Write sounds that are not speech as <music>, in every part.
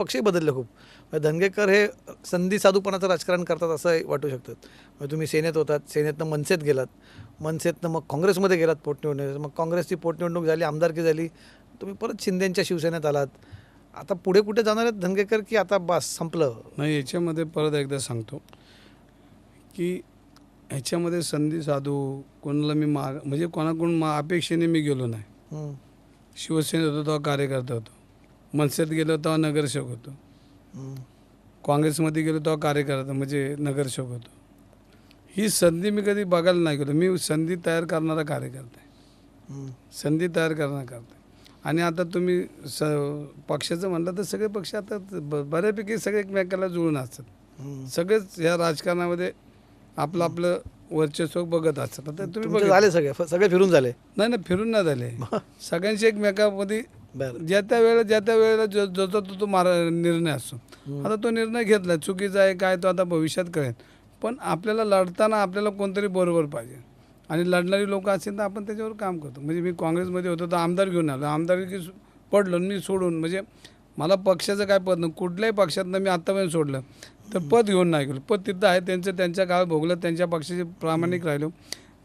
पक्षही बदलले खूप. म्हणजे धनगेकर हे संधी साधूपणाचं राजकारण करतात असं वाटू शकतं. म्हणजे तुम्ही सेनेत होतात सेनेतनं मनसेत गेलात मनसेतनं मग काँग्रेसमध्ये गेलात पोटनिवडणूक मग काँग्रेसची पोटनिवडणूक झाली आमदारकी झाली तुम्ही परत शिंदेंच्या शिवसेनेत आलात. आता पुढे कुठे जाणार आहेत धनगेकर की आता बस संपलं? नाही याच्यामध्ये परत एकदा सांगतो की ह्याच्यामध्ये संधी साधू कोणाला मी माग म्हणजे कोणाकडून मा अपेक्षेने मी गेलो नाही. शिवसेनेत होतो तेव्हा कार्यकर्ता होतो. मनसेत गेलो तेव्हा नगरसेवक होतो. काँग्रेसमध्ये गेलो तेव्हा कार्यकर्ता म्हणजे नगरसेवक होतो. ही संधी मी कधी बघायला नाही गेलो. मी संधी तयार करणारा कार्यकर्ता आहे. संधी तयार करणार करते आणि आता तुम्ही स पक्षाचं म्हणलं तर सगळे पक्ष आता ब बऱ्यापैकी सगळे एकमेकाला जुळून असतात. सगळेच या राजकारणामध्ये आपलं आपलं वर्चस्व बघत असतात. आता तुम्ही तुमचे बघा. झाले सगळे फ- सगळे फिरून झाले. नाही नाही फिरून नाही झाले. <laughs> सगळ्यांशी एकमेकामध्ये बरं. ज्या त्या वेळेला ज्या त्या वेळेला जो जो तो तो मार निर्णय असतो. आता तो निर्णय घेतला चुकीचा आहे काय तो आता भविष्यात कळेल. पण आपल्याला लढताना आपल्याला कोणतरी बरोबर पाहिजे. आणि लढणारी लोक असतील तर आपण त्याच्यावर काम करतो. म्हणजे मी काँग्रेसमध्ये होतो तर आमदार घेऊन आलो. आमदारकी पडलो मी सोडून म्हणजे मला पक्षाचं काय पद नाही. कुठल्याही पक्षातनं मी आत्तापर्यंत सोडलं. तर पद घेऊन नाही गेलो. पद तिथं आहे त्यांचं त्यांच्या काळ भोगलं त्यांच्या पक्षाशी प्रामाणिक राहिलो.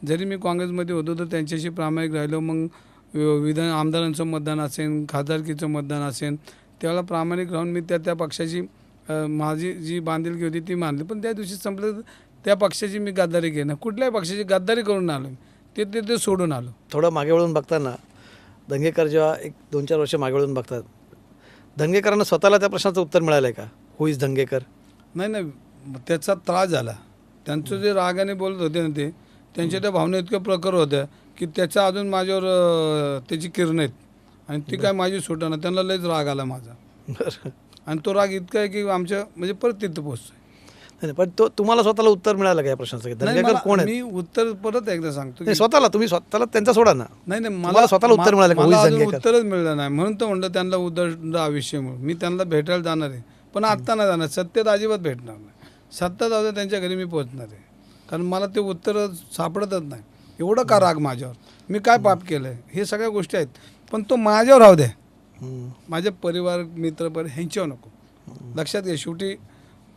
जरी मी काँग्रेसमध्ये होतो तर त्यांच्याशी प्रामाणिक राहिलो. मग विधान आमदारांचं मतदान असेल खासदारकीचं मतदान असेल त्यावेळेला प्रामाणिक राहून मी त्या त्या पक्षाची माझी जी बांधिलकी होती ती मानली. पण त्या दिवशी संपलं तर त्या पक्षाची मी गद्दारी घेणं कुठल्याही पक्षाची गद्दारी करून आलो मी. ते ते ते सोडून आलो. थोडं मागे वळून बघताना दंगेकर जेव्हा एक दोन चार वर्ष मागे वळून बघतात दंगेकरांना स्वतःला त्या प्रश्नाचं उत्तर मिळालं आहे का? Who is Dangekar? नाही नाही. त्याचा त्रास झाला. त्यांचं जे रागाने बोलत होते ना ते त्यांच्या त्या भावना इतक्या प्रखर होत्या. की त्याच्या अजून माझ्यावर त्याची किरण आहेत. आणि ती काय माझी सुटना त्यांना लयच राग आला माझा. बरं. आणि तो राग इतका आहे की आमच्या म्हणजे परत तिथं पोचतोय नाही, पण तो तुम्हाला स्वतःला उत्तर मिळालं का या प्रश्नाचं? की नाही, मला- कोण आहे मी उत्तर परत एकदा सांगतो की- स्वतःला तुम्ही स्वतःला त्यांचा सोडा ना. नाही नाही तुम्हाला स्वतःला उत्तर मा- मिळालं का? मला होईल अजून दंगेकर? उत्तरच मिळलं नाही. म्हणून तर म्हणलं त्यांना उदंड आयुष्य म्हणून मी त्यांना भेटायला जाणार आहे. पण आत्ता नाही जाणार. सत्तेत अजिबात भेटणार नाही. सत्ता जाऊ त्यांच्या घरी मी पोहोचणार आहे. कारण मला ते उत्तर सापडतच नाही. एवढं का राग माझ्यावर? मी काय पाप केलं आहे हे सगळ्या गोष्टी आहेत. पण तो माझ्यावर राहू द्या हम्म. माझे परिवार मित्र पर ह्यांच्यावर नको. लक्षात घ्या शेवटी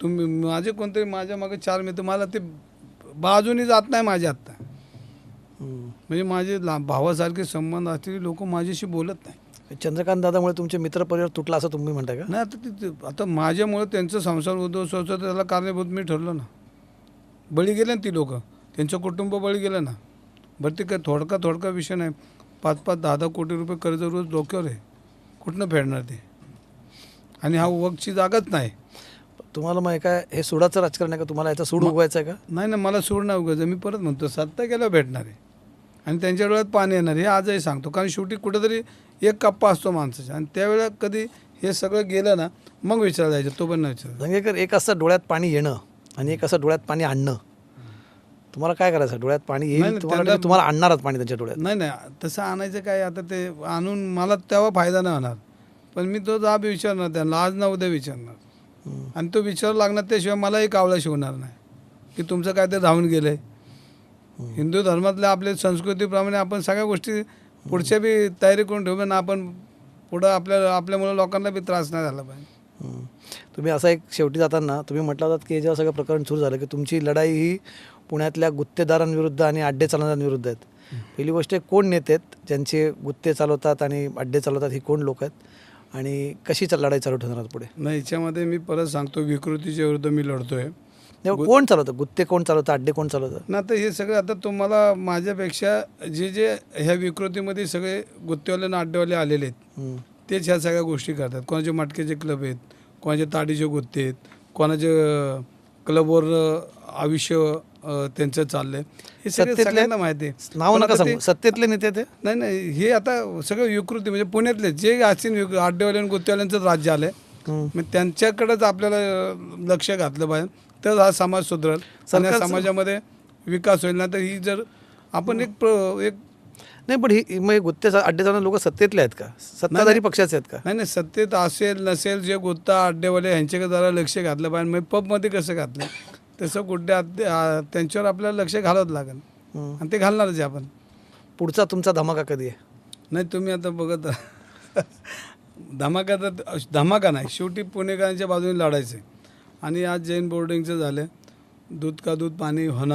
तुम्ही माझे कोणतरी माझ्या मागे चार मित्र मला ते बाजूनी जात नाही माझ्या आत्ता. म्हणजे माझे ला भावासारखे संबंध असलेली लोक माझ्याशी बोलत नाही. चंद्रकांत दादामुळे तुमचे मित्र परिवार तुटला असं तुम्ही म्हणताय का? नाही आता ते आता माझ्यामुळे त्यांचा संसार उद्ध्वस्त होतो त्याला कारणीभूत मी ठरलो ना. बळी गेले ना ती लोक. त्यांचं कुटुंब बळी गेलं ना. बरं ते काय थोडका थोडका विषय नाही. पाच पाच दहा दहा कोटी रुपये कर्ज रोज डोक्यावर आहे. कुठनं फेडणार ते? आणि हा वगची जागाच नाही. तुम्हाला हे काय हे सुडाचं राजकारण आहे का? तुम्हाला याचा सूड उगवायचा आहे का? नाही ना मला सोड नाही उगायचं मी परत म्हणतो सत्ता गेल्यावर भेटणार आहे. आणि त्यांच्या डोळ्यात पाणी येणार हे आजही सांगतो. कारण शेवटी कुठेतरी एक कप्पा असतो माणसाचा. आणि त्यावेळेला कधी हे सगळं गेलं ना मग विचार जायचं तो पण नाही विचार दंगेकर एक असं डोळ्यात पाणी येणं आणि एक असं डोळ्यात पाणी आणणं तुम्हाला काय करायचं? डोळ्यात पाणी येईल? नाही, तुम्हाला त्यांना- तुम्हाला आणणारच पाणी त्यांच्या डोळ्यात. नाही नाही तसं आणायचं काय? आता ते आणून मला तेव्हा फायदा नाही होणार. पण मी तो जाब विचारणार त्यांना. आज ना उद्या विचारणार. हम्म. आणि तो विचार लागणार त्याशिवाय मलाही कावळा शिवणार नाही. की तुमचं काय ते राहून गेलं आहे हिंदू धर्मातल्या आपल्या संस्कृतीप्रमाणे आपण सगळ्या गोष्टी पुढच्या बी तयारी करून ठेवू ना आपण पुढं आपल्या आपल्यामुळे लोकांना बी त्रास नाही झाला पाहिजे. तुम्ही असा एक शेवटी जाताना तुम्ही म्हटलं होतात की हे जेव्हा सगळं प्रकरण सुरू झालं की तुमची लढाई ही पुण्यातल्या गुत्तेदारांविरुद्ध आणि अड्डे चालवणाऱ्यांविरुद्ध आहेत. पहिली गोष्ट कोण नेते आहेत ज्यांचे गुत्ते चालवतात आणि अड्डे चालवतात ही कोण लोक आहेत? आणि कशी लढाई चालू ठेवणार पुढे? नाही याच्यामध्ये मी परत सांगतो विकृतीच्या विरुद्ध मी लढतोय. कोण चालवतं? गुत्ते कोण चालवतं? अड्डे कोण चालवतं? ना आता हे सगळं आता तुम्हाला माझ्यापेक्षा जे जे ह्या विकृतीमध्ये सगळे गुत्तेवाले आणि अड्डेवाले आलेले आहेत. तेच ह्या सगळ्या गोष्टी करतात. कोणाचे मटक्याचे क्लब आहेत कोणाचे ताडीचे गुत्ते आहेत कोणाचे क्लबवर आयुष्य त्यांचं चाललंय. हे सगळं सत्तेतले- सगळ्यांना माहिती आहे. नाव पण नका आता सांगू. ते- सत्तेतले नेते ते? नाही नाही. हे आता सगळं विकृती म्हणजे पुण्यातले जे असतील अड्डेवाले आणि गुत्तेवाल्यांचं राज्य आलंय. मग त्यांच्याकडेच आपल्याला अं, लक्ष घातलं पाहिजे. तर हा समाज सुधरेल. आणि या सरकारचं- समाजामध्ये विकास होईल. ना तर ही जर आपण एक प्र- एक नाही पण ही मग गुत्ते अड्डे चालवणारे लोक सत्तेतले आहेत का? सत्ताधारी पक्षाचे आहेत का? नाही नाही सत्तेत असेल नसेल जे गुत्ता अड्डेवाले ह्यांच्याकडे जरा लक्ष घातलं पाहिजे. मग पबमध्ये कसं घातलं? तसं गुड्डे अड्डे त्यांच्यावर आपल्याला लक्ष घालावं लागेल. आणि ते घालणारच आपण. पुढचा तुमचा धमाका कधी आहे? नाही तुम्ही आता बघत. धमाका तर धमाका नाही. शेवटी पुणेकरांच्या बाजूने लढायचं आणि आज जैन बोर्डिंगचं झालं. दूध का दूध पाणी होणार